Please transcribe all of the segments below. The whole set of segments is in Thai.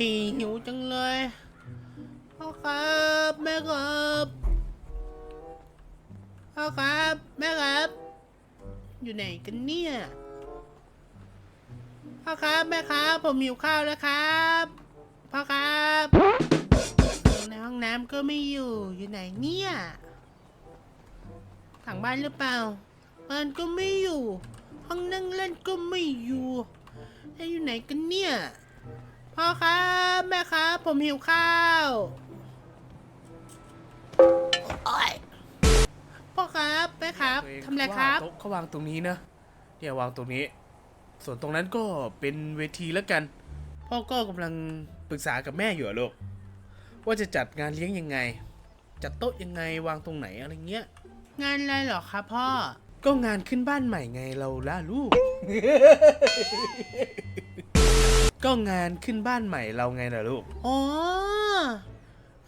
หิวจังเลยพ่อครับแม่ครับพ่อครับแม่ครับ อยู่ไหนกันเนี่ยพ่อครับแม่ครับผมหิวข้าวแล้วครับพ่อครับในห้องน้ำก็ไม่อยู่อยู่ไหนเนี่ยถังบ้านหรือเปล่าบ้านก็ไม่อยู่ ห้องนั่งเล่นก็ไม่อยู่แล้วอยู่ไหนกันเนี่ย พ่อครับแม่ครับผมหิวข้าวโอ๊ยพ่อครับแม่ครับทำอะไรครับโต๊ะเขาวางตรงนี้นะเนี่ยวางตรงนี้ ส่วนตรงนั้นก็เป็นเวทีแล้วกัน พ่อก็กำลังปรึกษากับแม่อยู่อะลูกว่าจะจัดงานเลี้ยงยังไง จัดโต๊ะยังไงวางตรงไหนอะไรเงี้ย งานอะไรเหรอครับพ่อ ก็งานขึ้นบ้านใหม่ไงเราล่ะลูก ก็งานขึ้นบ้านใหม่เราไงล่ะลูก อ๋อ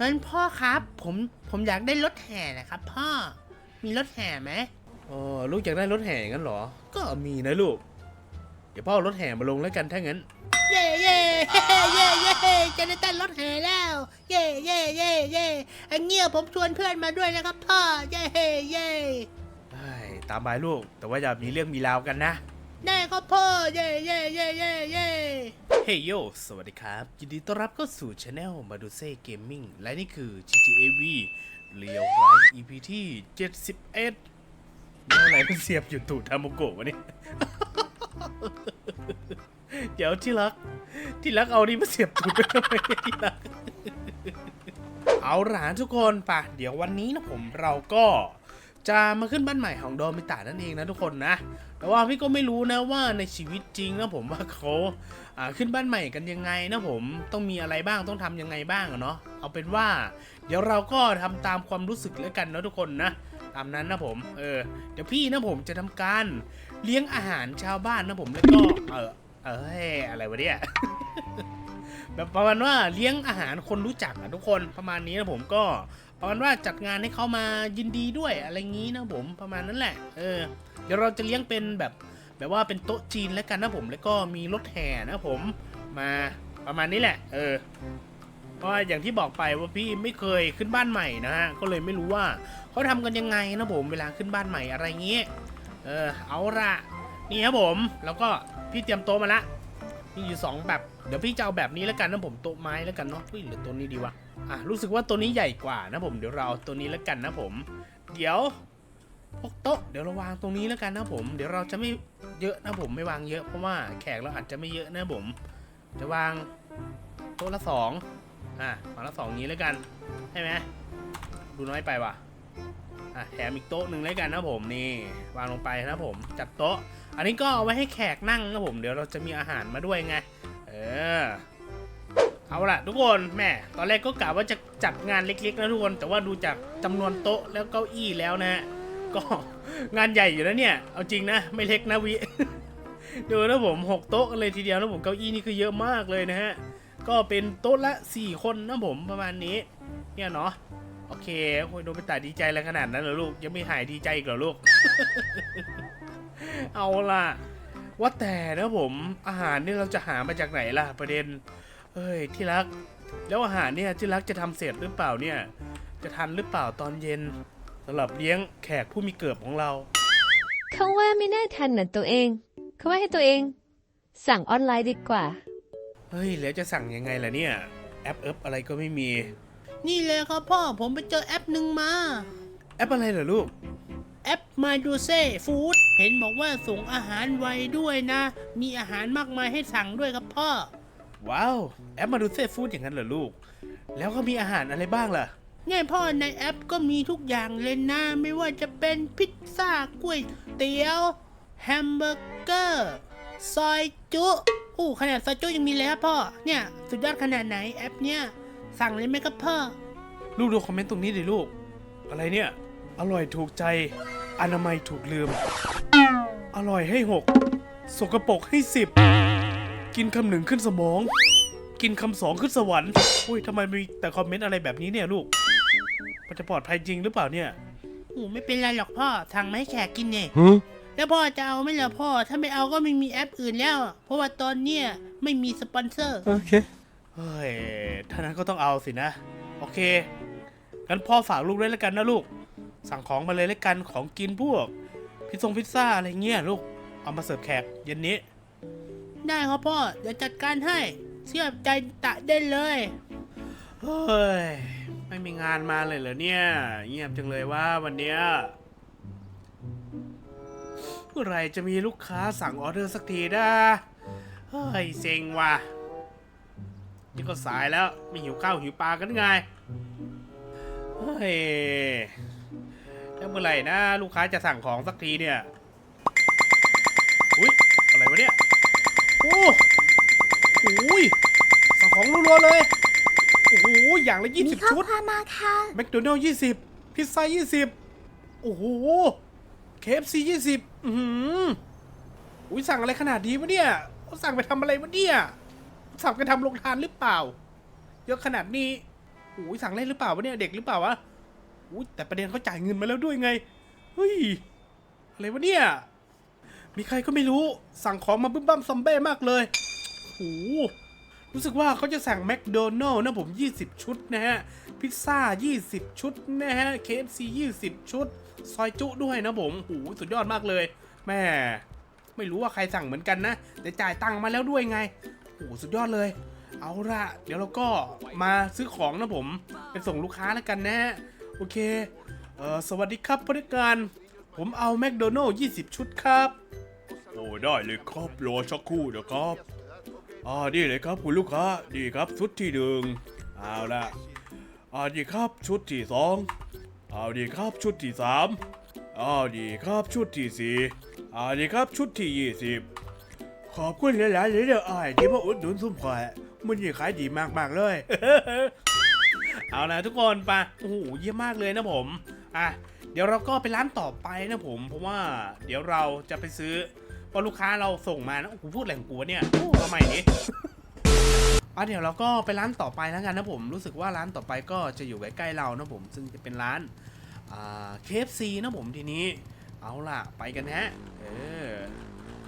งั้นพ่อครับ ผมผมอยากได้รถแห่นะครับ พ่อ มีรถแห่ไหมอ๋อลูกอยากได้รถแห่งั้นเหรอ ก็มีนะลูก เดี๋ยวพ่อเอารถแห่มาลงแล้วกันถ้างั้น เย่เย่เย่เย่เย่จะได้เต้นรถแห่แล้ว เย่เย่เย่เย่อันเงี้ยผมชวนเพื่อนมาด้วยนะครับ พ่อ เย่เย่เฮ้ยตามบายลูก แต่ว่าอย่ามีเรื่องมีราวกันนะ ได้ครับพ่อเย่เย่เย่เย่เย่เฮ้ยโย สวัสดีครับ ยินดีต้อนรับเข้าสู่ช anel มาดูเซ่เกมมิ่งและนี่คือ GTA V เรียวไร EP ที่ 71แล้วอะไรมันเสียบอยู่ตูดทาโมโกะวะเนี่ย เดี๋ยวที่รัก ที่รักเอานี่มาเสียบตูดไปทำไมที่รัก เอาหล่ะทุกคนปะเดี๋ยววันนี้นะผมเราก็ จะมาขึ้นบ้านใหม่ของโดมิตานั่นเองนะทุกคนนะ แต่ว่าพี่ก็ไม่รู้นะว่าในชีวิตจริงนะผมว่าเขาขึ้นบ้านใหม่กันยังไงนะผมต้องมีอะไรบ้างต้องทำยังไงบ้างเนาะเอาเป็นว่า เดี๋ยวเราก็ทำตามความรู้สึกแล้วกันนะทุกคนนะตามนั้นนะผม เออ เดี๋ยวพี่นะผมจะทำการเลี้ยงอาหารชาวบ้านนะผมแล้วก็เออเอออะไรวะเนี่ยแบบประมาณว่าเลี้ยงอาหารคนรู้จักอะทุกคนประมาณนี้นะผมก็ ประมาณว่าจัดงานให้เขามายินดีด้วยอะไรงี้นะผมประมาณนั้นแหละ เออ เดี๋ยวเราจะเลี้ยงเป็นแบบแบบว่าเป็นโต๊ะจีนแล้วกันนะผมแล้วก็มีรถแห่นะผมมาประมาณนี้แหละ เออเพราะอย่างที่บอกไปว่าพี่ไม่เคยขึ้นบ้านใหม่นะฮะก็เลยไม่รู้ว่าเขาทำกันยังไงนะผมเวลาขึ้นบ้านใหม่อะไรเงี้ยเออเอาละนี่ครับผมแล้วก็พี่เตรียมโต๊ะมาละมีอยู่สองแบบเดี๋ยวพี่จะเอาแบบนี้แล้วกันนะผมโต๊ะไม้แล้วกันเนาะเฮ้ยหรือตัวนี้ดีวะ อะรู้สึกว่าตัวนี้ใหญ่กว่านะผมเดี๋ยวเราเอาตัวนี้แล้วกันนะผม เดี๋ยวพวกโต๊ะเดี๋ยวเราวางตรงนี้แล้วกันนะผม เดี๋ยวเราจะไม่เยอะนะผมไม่วางเยอะเพราะว่าแขกเราอาจจะไม่เยอะนะผม จะวางโต๊ะละสองอะวางละสองนี้แล้วกันใช่ไหมดูน้อยไปว่ะอะแถมอีกโต๊ะหนึ่งแล้วกันนะผมนี่วางลงไปนะผม จัดโต๊ะ อันนี้ก็เอาไว้ให้แขกนั่งนะผม เดี๋ยวเราจะมีอาหารมาด้วยไง เออ เอาล่ะทุกคนแม่ตอนแรกก็กะว่าจะจัดงานเล็กๆนะทุกคน แต่ว่าดูจากจำนวนโต๊ะแล้วเก้าอี้แล้วนะฮะก็งานใหญ่อยู่นะเนี่ย เอาจริงนะ ไม่เล็กนะวิดูนะผมหกโต๊ะกันเลยทีเดียวนะผมเก้าอี้นี่คือเยอะมากเลยนะฮะก็เป็นโต๊ะละสี่คนนะผมประมาณนี้ เนี่ยเนาะโอเคโอ้ยโดนไปตาดีใจอะไรขนาดนั้นเหรอลูกยังไม่หายดีใจอีกเหรอลูก เอาล่ะว่าแต่นะผมอาหารนี่เราจะหามาจากไหนล่ะประเด็น เฮ้ยที่รัก แล้วอาหารเนี่ยที่รักจะทำเสร็จหรือเปล่าเนี่ย จะทันหรือเปล่าตอนเย็นสำหรับเลี้ยงแขกผู้มีเกิบของเราเขาว่าไม่น่าทันนะตัวเองเขาว่าให้ตัวเอง สั่งออนไลน์ดีกว่าเฮ้ยแล้วจะสั่งยังไงล่ะเนี่ยแอปเอิบอะไรก็ไม่มี นี่เลยครับพ่อผมไปเจอแอปหนึ่งมา แอปอะไรเหรอลูกแอปมาดูเซ่ฟู้ดเห็นบอกว่าส่งอาหารไวด้วยนะ มีอาหารมากมายให้สั่งด้วยครับพ่อ ว้าวแอปมาดูเซฟู้ดอย่างนั้นเหรอลูก แล้วก็มีอาหารอะไรบ้างล่ะ เนี่ยพ่อในแอปก็มีทุกอย่างเลยนะไม่ว่าจะเป็นพิซซ่าก๋วยเตี๋ยวแฮมเบอร์เกอร์ซอยจุอู้ขนาดซอยจุยังมีเลยครับพ่อเนี่ยสุดยอดขนาดไหนแอปเนี่ยสั่งเลยไหมครับพ่อลูกดูคอมเมนต์ตรงนี้ดิลูก อะไรเนี่ย อร่อยถูกใจ อนามัยถูกลืม อร่อยให้หกสกปรกให้สิบ กินคำหนึ่งขึ้นสมอง กินคำสองขึ้นสวรรค์อุ้ยทำไมมีแต่คอมเมนต์อะไรแบบนี้เนี่ยลูกมันจะปลอดภัยจริงหรือเปล่าเนี่ยโอ้ไม่เป็นไรหรอกพ่อสั่งมาให้แขกกินเนี่ยแล้วพ่อจะเอาไหม่ล่ะพ่อ ถ้าไม่เอาก็ไม่มีแอปอื่นแล้ว เพราะว่าตอนเนี้ยไม่มีสปอนเซอร์เอเฮ้ย ถ้านั้นก็ต้องเอาสินะ โอเค งั้นพ่อฝากลูกด้วยแล้วกันนะลูก สั่งของมาเลยแล้วกัน ของกินพวก พิซซงพิซซ่าอะไรเงี้ยลูก เอามาเสิร์ฟแขกเย็นนี้ ได้ครับพ่อ เดี๋ยวจัดการให้ เชื่อใจตะได้เลย เฮ้ย ไม่มีงานมาเลยเหรอเนี่ย เงียบจังเลยว่าวันเนี้ยเมื่อไหรจะมีลูกค้าสั่งออเดอร์สักทีนะเฮ้ยเซ็งว่ะ นี่ก็สายแล้วไม่หิวข้าวหิวปลากันไง เฮ้ยแล้วเมื่อไหร่นะ ลูกค้าจะสั่งของสักทีเนี่ย อุ๊ย อะไรวะเนี่ย โอ้โหยสั่งของรัวๆเลย โอ้โห อย่างละยี่มีสิบข้อชุด ความมาค่ะ แมคโดนัลล์ยี่สิบพิซซ่ายี่สิบโอ้โห เคฟซียี่สิบอือหืออุ้ยสั่งอะไรขนาดนี้วะเนี่ยเขาสั่งไปทำอะไรวะเนี่ย สั่งไปทำโรงทานหรือเปล่า เยอะขนาดนี้โอ้ยสั่งเล่นหรือเปล่าวะเนี่ย เด็กหรือเปล่าวะอุ้ยแต่ประเด็นเขาจ่ายเงินมาแล้วด้วยไง เฮ้ย อะไรวะเนี่ย มีใครก็ไม่รู้สั่งของมาบึ้มบั้มซัมเบ้มากเลยโอ้โหรู้สึกว่าเขาจะสั่งแมคโดนัลล์นะผม 20 ชุดนะฮะ พิซซ่า 20 ชุดนะฮะ KFC 20 ชุด ซอยจุด้วยนะผมโอ้โหสุดยอดมากเลย แม่ไม่รู้ว่าใครสั่งเหมือนกันนะแต่จ่ายตังค์มาแล้วด้วยไงโอ้โหสุดยอดเลย เอาละเดี๋ยวเราก็มาซื้อของนะผม ไปส่งลูกค้าแล้วกันนะฮะ โอเคเออสวัสดีครับพนักงาน ผมเอาแมคโดนัลล์20 ชุดครับ โอ้ได้เลยครับรอสักครู่นะครับอ่านี่เลยครับคุณลูกค้านี่ครับชุดที่หนึ่งเอาละอ่านี่ครับชุดที่สองเอาดีครับชุดที่สามเอาดีครับชุดที่สี่เอาดีครับชุดที่ยี่สิบขอบคุณหลายๆเลยเด้ออ้ายที่มาอุดหนุนสุ่มข่อยมันยิ่งขายดีมากๆเลย เอาละทุกคนไปโอ้โหเยี่ยมมากเลยนะผมอะ เดี๋ยวเราก็ไปร้านต่อไปนะผม เพราะว่าเดี๋ยวเราจะไปซื้อพอลูกค้าเราส่งมานะโอ้โหพูดอะไรของกูวเนี่ยโอ้ทำไมนี้อะเดี๋ยวเราก็ไปร้านต่อไปแล้วกันนะผมรู้สึกว่าร้านต่อไปก็จะอยู่ใกล้ๆเรานะผม ซึ่งจะเป็นร้านอ่า KFC นะผมทีนี้ เอาล่ะไปกันฮะเออ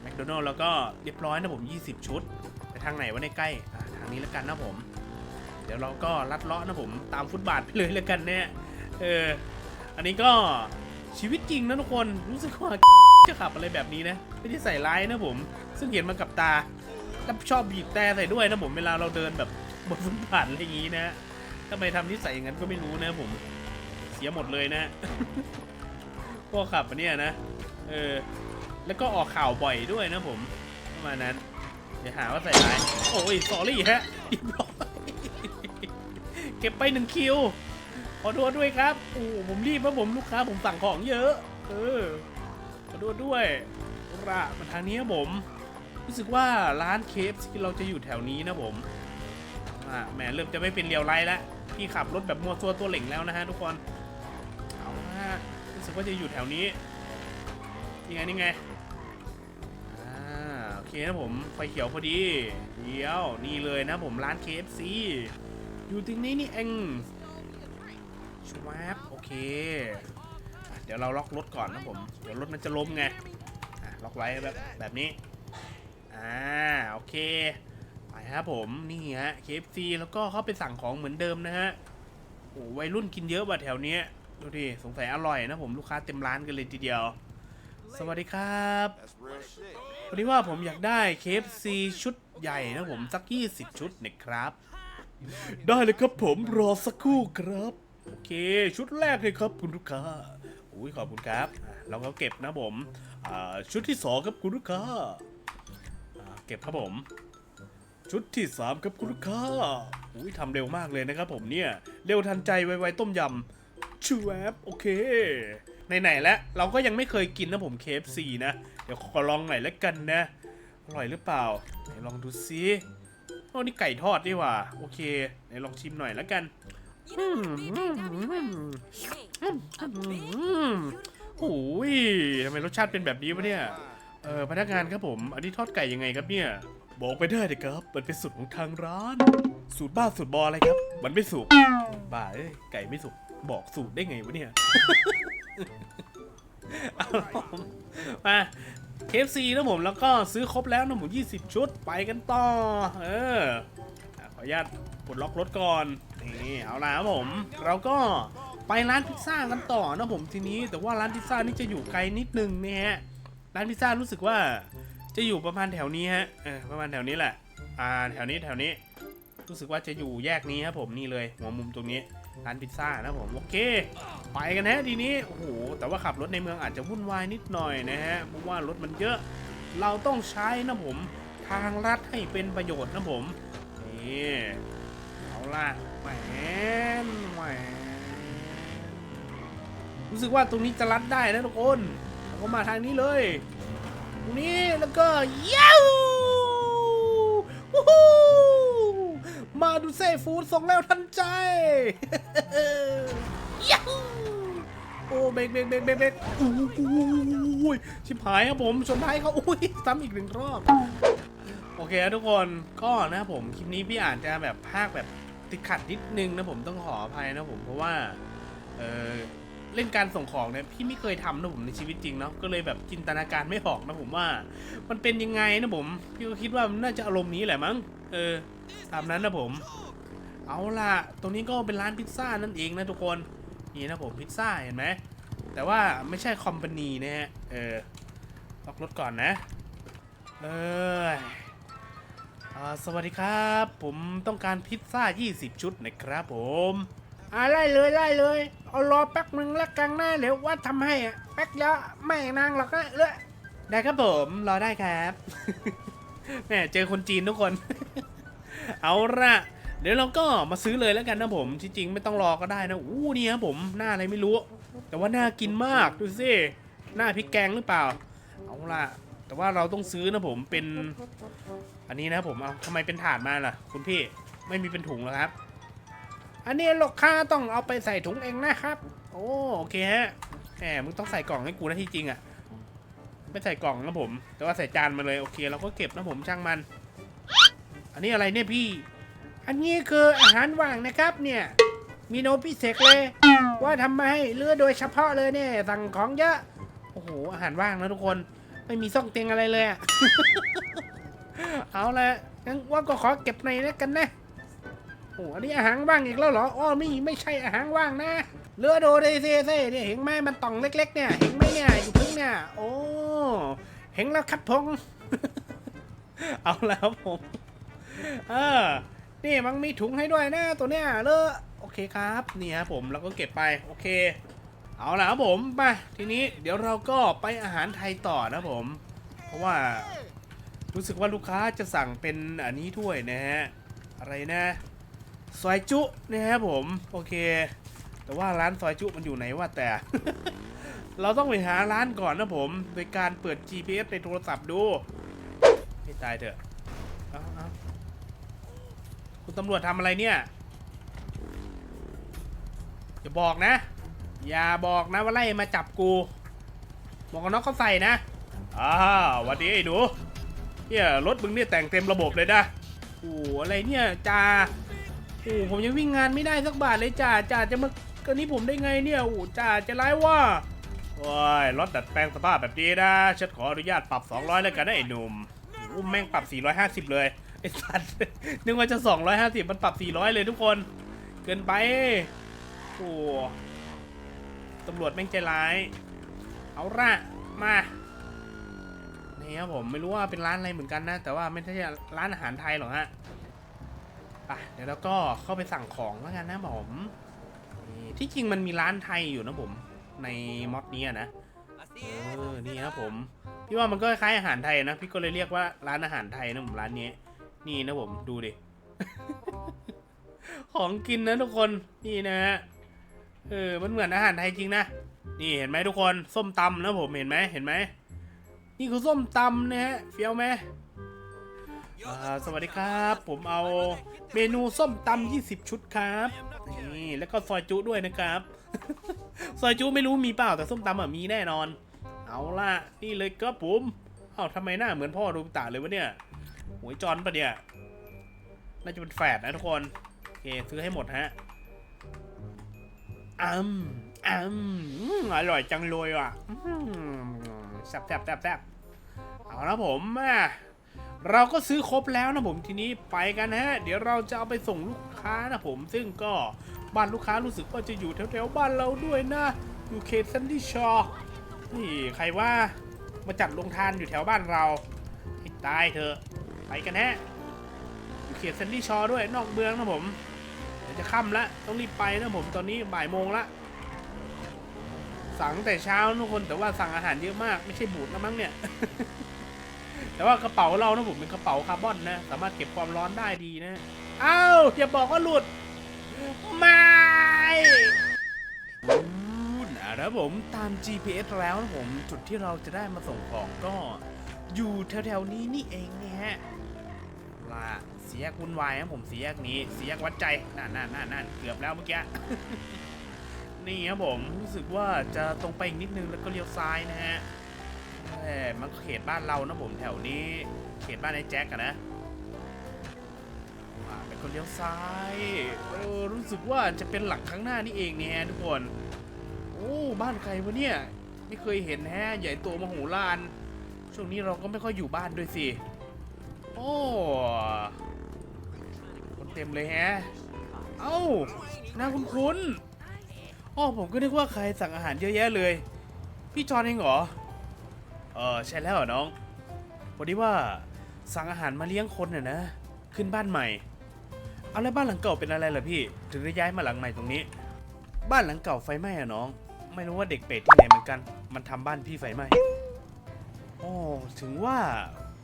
แมคโดนัลล์แล้วก็เรียบร้อยนะผม 20 ชุด ไปทางไหนวะในใกล้อะทางนี้แล้วกันนะผม เดี๋ยวเราก็ลัดเลาะนะผม ตามฟุตบาทไปเลยแล้วกันเนี่ยเออ อันนี้ก็ชีวิตจริงนะทุกคนรู้สึกว่าจะขับอะไรแบบนี้นะ ไม่ได้ใส่ร้ายนะผม ซึ่งเห็นมากับตาแล้วชอบบีบแต่ใส่ด้วยนะผมเวลาเราเดินแบบบนฟุตบาทอะไรอย่างนี้นะทำไมทำนิสัยอย่างนั้นก็ไม่รู้นะผม เสียหมดเลยนะพวกขับอันเนี้ยนะเออแล้วก็ออกข่าวบ่อยด้วยนะผมประมาณนั้นเดี๋ยวหาว่าใส่ร้ายโอ้ยสอรี่ฮะเก็บไปหนึ่งคิว ขอโทษด้วยครับโอ้ผมรีบเพราะผมลูกค้าผมสั่งของเยอะ เออ ขอโทษด้วยระมาทางนี้ครับผม รู้สึกว่าร้านเคฟที่เราจะอยู่แถวนี้นะผมอ่าแหมเริ่มจะไม่เป็นเรียวไลท์แล้ว พี่ขับรถแบบมัวตัวตัวเหล่งแล้วนะฮะทุกคน เอาละฮะรู้สึกว่าจะอยู่แถวนี้นี่ไงนี่ไงอ่าโอเคนะผมไฟเขียวพอดี เดี๋ยวนี่เลยนะผมร้าน KFC อยู่ตรงนี้นี่เอง ชวบโอเคอะเดี๋ยวเราล็อกรถก่อนนะผม เดี๋ยวรถมันจะล้มไงอะล็อกไว้แบบแบบนี้ อ่า โอเค ไปครับผม นี่ฮะ KFC แล้วก็เขาไปสั่งของเหมือนเดิมนะฮะ โอ้วัยรุ่นกินเยอะว่ะแถวเนี้ย ดูดิ สงสัยอร่อยนะผม ลูกค้าเต็มร้านกันเลยทีเดียว สวัสดีครับพอดีว่าผมอยากได้ KFC ชุดใหญ่นะผมสัก 20 ชุดนะครับ ได้เลยครับผมรอสักครู่ครับ โอเค ชุดแรกเลยครับคุณลูกค้าอุ้ยขอบคุณครับเราก็เก็บนะผมชุดที่สองครับคุณลูกค้าเก็บครับผม ชุดที่3ครับคุณลูกค้าอุ้ยทำเร็วมากเลยนะครับผมเนี่ยเร็วทันใจไวๆต้มยำชูแอปโอเคไหนๆแล้วเราก็ยังไม่เคยกินนะผม KFC นะ เดี๋ยวขอลองหน่อยแล้วกันนะ อร่อยหรือเปล่าไหนลองดูซิโอ้นี่ไก่ทอดนี่หว่า โอเคไหนลองชิมหน่อยแล้วกัน โอ้ยทำไมรสชาติเป็นแบบนี้วะเนี่ย เออพนักงานครับผม อันนี้ทอดไก่ยังไงครับเนี่ย บอกไปได้เลยครับ มันเป็นสูตรของทางร้าน สูตรบ้าสูตรบออะไรครับ มันไม่สุก บ้าเอ้ยไก่ไม่สุก บอกสูตรได้ไงวะเนี่ย เอาผมมาเคฟซีนะผมแล้วก็ซื้อครบแล้วนะผม20 ชุดไปกันต่อ เอออะขออนุญาตปลดล็อกรถก่อน นี่เอาละครับผม เราก็ไปร้านพิซซ่ากันต่อนะผมทีนี้ แต่ว่าร้านพิซซ่านี่จะอยู่ไกลนิดนึงนะฮะร้านพิซซ่ารู้สึกว่าจะอยู่ประมาณแถวนี้ฮะเออประมาณแถวนี้แหละ อ่าแถวนี้แถวนี้ รู้สึกว่าจะอยู่แยกนี้ครับผมนี่เลยหัวมุมตรงนี้ร้านพิซซ่านะผมโอเค ไปกันฮะทีนี้โอ้โหแต่ว่าขับรถในเมืองอาจจะวุ่นวายนิดหน่อยนะฮะเพราะว่ารถมันเยอะ เราต้องใช้นะผม ทางลัดให้เป็นประโยชน์นะผมนี่เอาล่ะ แหมนแหมรู้สึกว่าตรงนี้จะลัดได้นะทุกคนเราก็มาทางนี้เลย ตรงนี้แล้วก็ย้าววู้ฮู้มาดูเซ่ฟูดส่งแล้วทันใจย้าวโอ้เบรกเบรกเบรกเบรกเบรกอู้หูชิบหายครับผมชนท้ายเขาอุ้ยซ้ำอีกหนึ่งรอบโอเคทุกคนก็นะผมคลิปนี้พี่อาจจะแบบภาคแบบ ติดขัดนิดนึงนะผมต้องขออภัยนะผมเพราะว่าเออเล่นการส่งของเนี่ยพี่ไม่เคยทำนะผมในชีวิตจริงเนาะก็เลยแบบจินตนาการไม่ออกนะผมว่า มันเป็นยังไงนะผมพี่ก็คิดว่ามันน่าจะอารมณ์นี้แหละมั้งเออตามนั้นนะผม เอาล่ะ ตรงนี้ก็เป็นร้านพิซซ่านั่นเองนะทุกคนนี่นะผมพิซซ่าเห็นไหมแต่ว่าไม่ใช่คอมพานีนะฮะเออล็อกรถก่อนนะ เออ สวัสดีครับ ผมต้องการพิซซ่า 20 ชุดนะครับผมอ่าไล่เลยไล่เลย เอารอแป๊บนึงแล้วกันนะเดี๋ยวว่าทำให้อะแป๊บเดียวไม่นางหรอกนะเออได้ครับผมรอได้ครับแหมเจอคนจีนทุกคน เอาละเดี๋ยวเราก็มาซื้อเลยแล้วกันนะผมที่จริงไม่ต้องรอก็ได้นะอู้นี่ครับผมหน้าอะไรไม่รู้ แต่ว่าน่ากินมากดูสิหน้าพริกแกงหรือเปล่า เอาละ แต่ว่าเราต้องซื้อนะผมเป็นอันนี้นะผมเอาทำไมเป็นถาดมาล่ะ คุณพี่ไม่มีเป็นถุงหรอครับ อันนี้ลูกค้าต้องเอาไปใส่ถุงเองนะครับ โอ้โอเคฮะแหมมึงต้องใส่กล่องให้กูนะที่จริงอะ่ะไม่ใส่กล่องนะผม แต่ว่าใส่จานมาเลยโอเคเราก็เก็บนะผมช่างมัน อันนี้อะไรเนี่ยพี่ อันนี้คืออาหารว่างนะครับเนี่ยมีโนพิเศษเลย ว่าทำมาให้เลือโดยเฉพาะเลยเนี่ยสั่งของเยอะโอ้โหอาหารว่างนะทุกคน ไม่มีซ่องเตียงอะไรเลยอะ เอาละงั้นว่าก็ขอเก็บในแล้วกันนะโอ้อันนี้อาหารว่างอีกแล้วเหรออ๋อไม่ไม่ใช่อาหารว่างนะเลือโดเดเซเซ่เนี่ยเห็นไหมมันต่องเล็ก ๆ เนี่ยเห็นไหมเนี่ยอยู่พึ่งเนี่ยโอ้เห็นแล้วครับพง เอาแล้วผม เออ นี่มันมีถุงให้ด้วยนะตัวเนี้ยเลอะโอเคครับ นี่ครับผมเราก็เก็บไป โอเค เอาละครับผมมาทีนี้เดี๋ยวเราก็ไปอาหารไทยต่อนะผม เพราะว่ารู้สึกว่าลูกค้าจะสั่งเป็นอันนี้ด้วยนะฮะ อะไรนะซอยจุนะครับผม โอเค แต่ว่าร้านซอยจุมันอยู่ไหนวะแต่ เราต้องไปหาร้านก่อนนะผม โดยการเปิด GPS ในโทรศัพท์ดูให้ตายเถอะเอาเอาคุณตำรวจทำอะไรเนี่ย อย่าบอกนะ อย่าบอกนะว่าไล่มาจับกูหมวกกันน็อกเขาใส่นะอ้าวหวันดีไอ้หนูเนี่ยรถมึงเนี่ยแต่งเต็มระบบเลยนะโอ้อะไรเนี่ยจ่าโอ้ผมยังวิ่งงานไม่ได้สักบาทเลยจ่าจ่าจะมากันนี้ผมได้ไงเนี่ยโอ้จ่าจะร้ายว่าโอ้ยรถดัดแปลงสภาพแบบนี้นะฉันขออนุญาตปรับ 200แล้วกันนะไอ้หนุ่มโอ้แม่งปรับ 450 เลยไอ้สัตว์นึกว่าจะ 250 มันปรับ 400 เลยทุกคน เกินไปโอ้ ตำรวจแม่งใจร้าย เอาละมานี่ครับผมไม่รู้ว่าเป็นร้านอะไรเหมือนกันนะ แต่ว่าไม่ใช่ร้านอาหารไทยหรอกฮะไปเดี๋ยวเราก็เข้าไปสั่งของแล้วกันนะผมที่จริงมันมีร้านไทยอยู่นะผมในม็อดนี้นะเออนี่ครับผม พี่ว่ามันก็คล้ายอาหารไทยนะ พี่ก็เลยเรียกว่าร้านอาหารไทยนะผมร้านนี้ นี่นะผมดูดิ ของกินนะทุกคน นี่นะฮะ เออ มันเหมือนอาหารไทยจริงนะ นี่เห็นไหมทุกคน ส้มตำนะผมเห็นไหมเห็นไหม นี่คือส้มตำนะฮะ เฟี้ยวไหมสวัสดีครับ ผมเอาเมนูส้มตำ20 ชุดครับ นี่ แล้วก็ซอยจุด้วยนะครับ ซอยจุไม่รู้มีเปล่าแต่ส้มตำอะมีแน่นอน เอาล่ะ นี่เลยครับผมเอ้าทำไมหน้าเหมือนพ่อดูตาเลยวะเนี่ยหวยจอนปะเนี่ย น่าจะเป็นแฝดนะทุกคน โอเค ซื้อให้หมดฮะ อืมอืมอร่อยจังเลยว่ะแซ่บแซ่บแซ่บแซ่บเอาละผมอะเราก็ซื้อครบแล้วนะผมทีนี้ไปกันฮะ เดี๋ยวเราจะเอาไปส่งลูกค้านะผม ซึ่งก็บ้านลูกค้ารู้สึกว่าจะอยู่แถวๆบ้านเราด้วยนะอยู่เขตซันดี้ชอร์นี่ใครว่ามาจัดโรงทานอยู่แถวบ้านเราให้ตายเถอะไปกันฮะอยู่เขตซันดี้ชอร์ด้วยนอกเมืองนะผม เดี๋ยวจะค่ำละต้องรีบไปนะผมตอนนี้บ่ายโมงละสั่งแต่เช้านะทุกคนแต่ว่าสั่งอาหารเยอะมากไม่ใช่บูดนะมั้งเนี่ย แต่ว่ากระเป๋าเรานะผมเป็นกระเป๋าคาร์บอนนะ สามารถเก็บความร้อนได้ดีนะอ้าวอย่าบอกว่าหลุดไม่อู้นะนะผมตาม GPS แล้วนะผมจุดที่เราจะได้มาส่งของก็ อยู่แถวๆนี้นี่เองเนี่ยฮะ ล่ะเสียกวุ่นวายนะผมเสียกนี้เสียกวัดใจนั่นนั่นนั่นนั่นเกือบแล้วเมื่อกี้ นี่ครับผมรู้สึกว่าจะตรงไปอีกนิดนึงแล้วก็เลี้ยวซ้ายนะฮะแต่มันเขตบ้านเรานะผมแถวนี้ เขตบ้านไอ้แจ็คอะนะอ่าแล้วก็เลี้ยวซ้ายเออรู้สึกว่าจะเป็นหลังข้างหน้านี่เองเนี่ยทุกคนโอ้บ้านใครวะเนี่ยไม่เคยเห็นแฮะใหญ่โตมโหฬารช่วงนี้เราก็ไม่ค่อยอยู่บ้านด้วยสิ โอ้คนเต็มเลยแฮะ เอ้าน้าคุ้นๆอ๋อผมก็นึกว่าใครสั่งอาหารเยอะแยะเลย พี่จอนเองเหรอ เออใช่แล้วเหรอน้องพอดีว่าสั่งอาหารมาเลี้ยงคนน่ะนะ ขึ้นบ้านใหม่ เอาแล้วบ้านหลังเก่าเป็นอะไรล่ะพี่ ถึงได้ย้ายมาหลังใหม่ตรงนี้ บ้านหลังเก่าไฟไหม้อะน้อง ไม่รู้ว่าเด็กเป็ดที่ไหนเหมือนกัน มันทำบ้านพี่ไฟไหม้โอ้ถึงว่า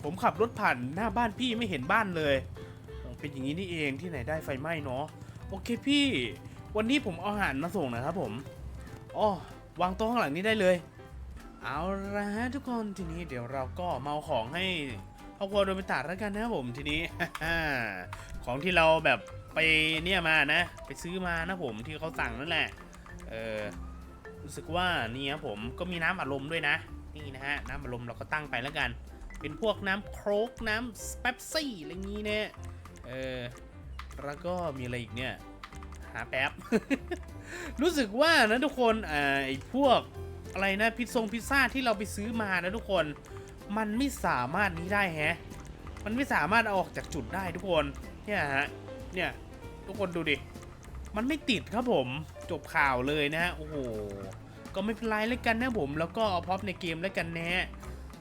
ผมขับรถผ่านหน้าบ้านพี่ไม่เห็นบ้านเลยเป็นอย่างนี้นี่เองที่ไหนได้ไฟไหม้เนาะโอเคพี่ วันนี้ผมเอาอาหารมาส่งนะครับผมอ๋อวางโต๊ะข้างหลังนี้ได้เลย เอาละฮะทุกคนทีนี้เดี๋ยวเราก็เอาของให้ครอบครัวโดยเป็นตาแล้วกันนะครับผมทีนี้ ของที่เราแบบไปเนี่ยมานะ ไปซื้อมานะผมที่เขาสั่งนั่นแหละเออรู้สึกว่านี่ครับผมก็มีน้ำอารมณ์ด้วยนะ นี่นะฮะน้ำอารมณ์เราก็ตั้งไปแล้วกัน เป็นพวกน้ำโครกน้ำเป๊ปซี่อะไรงี้เนี่ยเออแล้วก็มีอะไรอีกเนี่ยหาแป๊บ รู้สึกว่านะทุกคนอ่าไอ้พวกอะไรนะพิซซงพิซซ่าที่เราไปซื้อมานะทุกคน มันไม่สามารถนี้ได้แฮะ มันไม่สามารถเอาออกจากจุดได้ทุกคน เนี่ยฮะ เนี่ยทุกคนดูดิ มันไม่ติดครับผมจบข่าวเลยนะฮะ โอ้โห ก็ไม่เป็นไรแล้วกันนะผม แล้วก็เอาพ็อปในเกมแล้วกันนะฮะ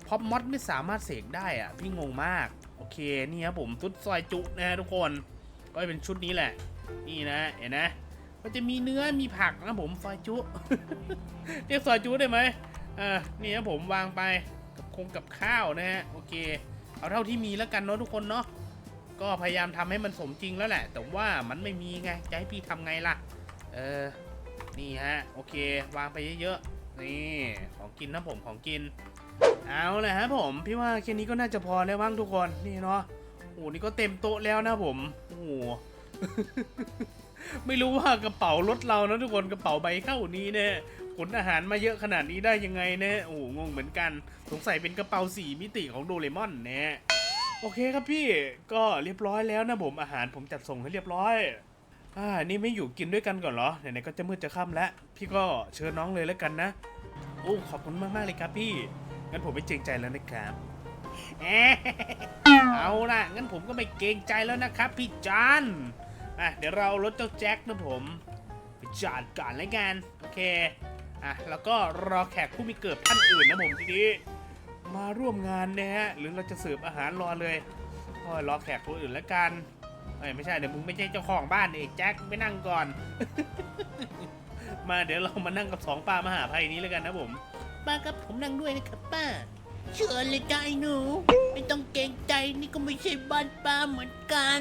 พ็อปมอดไม่สามารถเสกได้อะพี่งงมาก โอเคนี่ครับผมชุดซอยจุนะฮะทุกคนก็เป็นชุดนี้แหละ นี่นะเห็นนะมันจะมีเนื้อมีผักนะผมซอยจุเรียกซอยจุได้ไหมอ่านี่ครับผมวางไปกับคงกับข้าวนะฮะโอเค เอาเท่าที่มีแล้วกันเนาะทุกคนเนาะก็พยายามทำให้มันสมจริงแล้วแหละ แต่ว่ามันไม่มีไงจะให้พี่ทำไงล่ะ เออนี่ฮะ โอเค วางไปเยอะๆนี่ของกินนะผมของกิน เอาละฮะผม พี่ว่าแค่นี้ก็น่าจะพอแล้วมั้งทุกคนนี่เนาะโอ้โหนี่ก็เต็มโต๊ะแล้วนะผมโอ้โหไม่รู้ว่ากระเป๋ารถเรานะทุกคนกระเป๋าใบเข้านี้เนี่ยขนอาหารมาเยอะขนาดนี้ได้ยังไงเนี่ยโอ้โงงเหมือนกันสงสัยเป็นกระเป๋าสี่มิติของโดเรมอนแน่โอเคครับพี่ก็เรียบร้อยแล้วนะผมอาหารผมจัดส่งให้เรียบร้อยอ่านี่ไม่อยู่กินด้วยกันก่อนเหรอไหนๆก็จะมืดจะค่ำแล้วพี่ก็เชิญน้องเลยแล้วกันนะโอ้ขอบคุณมากๆเลยครับพี่ งั้นผมไม่เกรงใจแล้วนะครับ เอาล่ะ งั้นผมก็ไม่เกรงใจแล้วนะครับพี่จานอะเดี๋ยวเราเอารถเจ้าแจ็คนะผมไปจอดก่อนแล้วกัน โอเค อะ แล้วก็รอแขกผู้มีเกิดท่านอื่นนะผมทีนี้ มาร่วมงานนะฮะ หรือเราจะเสิร์ฟอาหารรอเลยโอ้ยรอแขกคนอื่นแล้วกันเอ้ยไม่ใช่เดี๋ยวมึงไม่ใช่เจ้าของบ้านเอกแจ็คไปนั่งก่อน มาเดี๋ยวเรามานั่งกับสองป้ามหาภัยนี้แล้วกันนะผม ป้ากับผมนั่งด้วยนะครับป้า เชิญเลยจ้าไอ้หนู ไม่ต้องเกรงใจนี่ก็ไม่ใช่บ้านป้าเหมือนกัน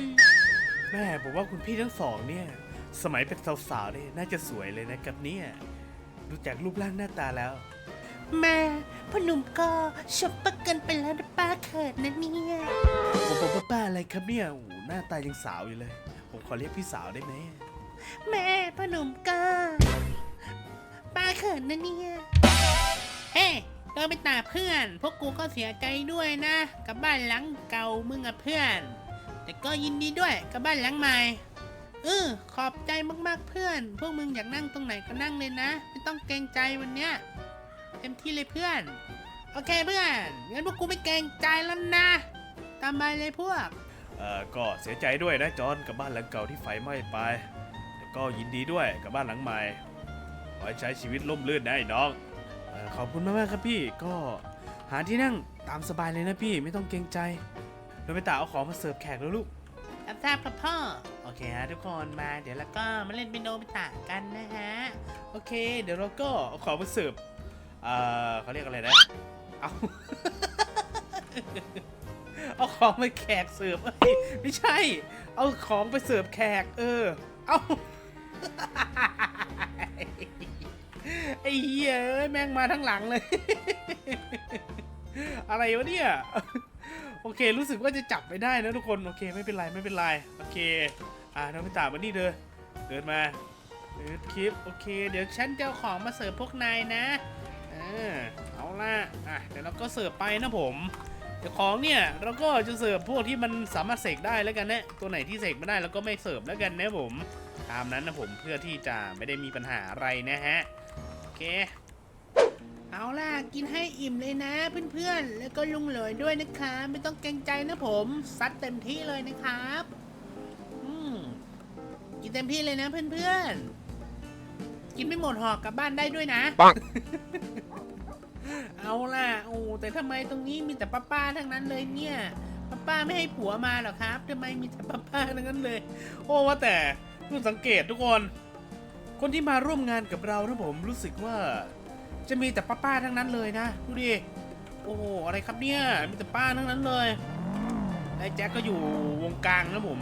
แม่ผมว่าคุณพี่ทั้งสองเนี่ย สมัยเป็นสาวๆเนี่ยน่าจะสวยเลยนะครับเนี่ยดูจากรูปร่างหน้าตาแล้ว แม่พ่อหนุ่มก็ชอบปะเกินไปแล้วนะป้าเขินนะเนี่ย ผมบอกว่าป้าอะไรครับเนี่ยโอ้โหหน้าตายังสาวอยู่เลย ผมขอเรียกพี่สาวได้ไหม แม่พ่อหนุ่มก็ป้าเขินนะเนี่ยเฮ้เราไปตาเพื่อน พวกกูก็เสียใจด้วยนะ กับบ้านหลังเก่ามึงกับเพื่อน แต่ก็ยินดีด้วยกับบ้านหลังใหม่เออขอบใจมากๆเพื่อน พวกมึงอยากนั่งตรงไหนก็นั่งเลยนะ ไม่ต้องเกรงใจวันเนี้ยเต็มที่เลยเพื่อน โอเคเพื่อนงั้นพวกกูไม่เกรงใจแล้วนะตามไปเลยพวก เอ่อก็เสียใจด้วยนะจอห์นกับบ้านหลังเก่าที่ไฟไหม้ไปแล้วก็ยินดีด้วยกับบ้านหลังใหม่ขอให้ใช้ชีวิตร่มรื่นนะไอ้น้อง อ่อขอบคุณมากๆครับพี่ก็หาที่นั่งตามสบายเลยนะพี่ไม่ต้องเกรงใจโดยไปตาเอาของมาเสิร์ฟแขกแล้วลูกรับทราบครับพ่อ โอเคฮะทุกคนมาเดี๋ยวแล้วก็มาเล่นเปียโนไปตากันนะฮะ โอเค เดี๋ยวเราก็เอาของมาเสิร์ฟเอ่อเขาเรียกอะไรนะ เอาเอาของไปแขกเสิร์ฟเอ้ยไม่ใช่ เอาของไปเสิร์ฟแขก เออ เอา ไอ้เหี้ยอ้ยแม่งมาทั้งหลังเลย อะไรวะเนี่ย โอเค รู้สึกว่าจะจับไม่ได้นะทุกคน โอเค ไม่เป็นไร ไม่เป็นไร โอเค อ่าน้องพิตามานี่เดินเดินมาเดินคลิป โอเค เดี๋ยวฉันจะเอาของมาเสิร์ฟพวกนายนะ เออ เอาล่ะ อะ เดี๋ยวเราก็เสิร์ฟไปนะผมเดี๋ยวของเนี่ยเราก็จะเสิร์ฟพวกที่มันสามารถเสกได้แล้วกันนะ ตัวไหนที่เสกไม่ได้เราก็ไม่เสิร์ฟแล้วกันนะผม ตามนั้นนะผมเพื่อที่จะไม่ได้มีปัญหาอะไรนะฮะ เค เอาล่ะ กินให้อิ่มเลยนะเพื่อนๆ แล้วก็ลุงเหลยด้วยนะคะ ไม่ต้องเกรงใจนะผม ซัดเต็มที่เลยนะครับ อืม กินเต็มที่เลยนะเพื่อนๆ กินไม่หมดห่อกลับบ้านได้ด้วยนะเอาล่ะ โอ้ แต่ทำไมตรงนี้มีแต่ป้าๆ ทั้งนั้นเลยเนี่ย ป้าๆ ไม่ให้ผัวมาเหรอครับทำไมมีแต่ป้าๆ ทั้งนั้นเลย โอ้ว่าแต่เพิ่งสังเกตทุกคน คนที่มาร่วมงานกับเรานะผมรู้สึกว่า จะมีแต่ป้าๆทั้งนั้นเลยนะดูดิโอ้โหอะไรครับเนี่ยมีแต่ป้าทั้งนั้นเลยไอ้แจ็คก็อยู่วงกลางนะผม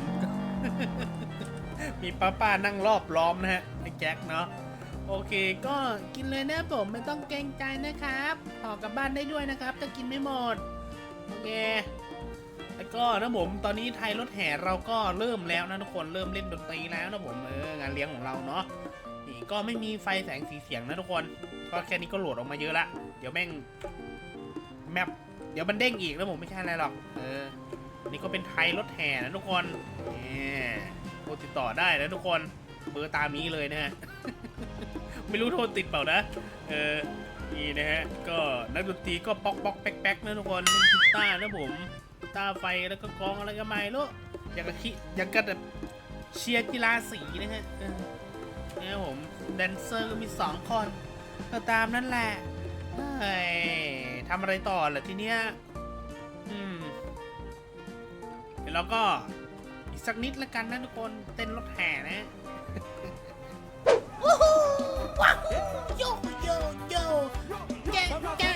มีป้าๆนั่งรอบล้อมนะฮะไอ้แจ็คเนาะโอเค ก็กินเลยนะผมไม่ต้องเกรงใจนะครับห่อกลับบ้านได้ด้วยนะครับ ถ้ากินไม่หมดโอเคแล้วก็นะผมตอนนี้ไทยรถแห่เราก็เริ่มแล้วนะทุกคนเริ่มเล่นดนตรีแล้วนะผมเอองานเลี้ยงของเราเนาะ ก็ไม่มีไฟแสงสีเสียงนะทุกคน ก็แค่นี้ก็โหลดออกมาเยอะละ เดี๋ยวแม่งแมปเดี๋ยวมันเด้งอีกนะผมไม่ใช่อะไรหรอก เออ นี่ก็เป็นไทยรถแห่นะทุกคนนี่โทรติดต่อได้นะทุกคน เบอร์ตามนี้เลยนะฮะ ไม่รู้โทรติดเปล่านะ เออ นี่นะฮะ ก็นักดนตรีก็ป๊อกป๊อกแป๊กแป๊กนะทุกคนเล่นกีตาร์นะผมตาไฟแล้วก็กองอะไรก็ไม่รู้อย่างกับคิอย่างกับแบบเชียร์กีฬาสีนะฮะ เนี่ยผมแดนเซอร์ก็มีสองคนก็ตามนั่นแหละเฮ้ยทำอะไรต่อเหรอทีเนี้ยอืมเดี๋ยวเราก็อีกสักนิดละกันนะทุกคนเต้นรถแห่นะโยโยโยแจ๊ะแจ๊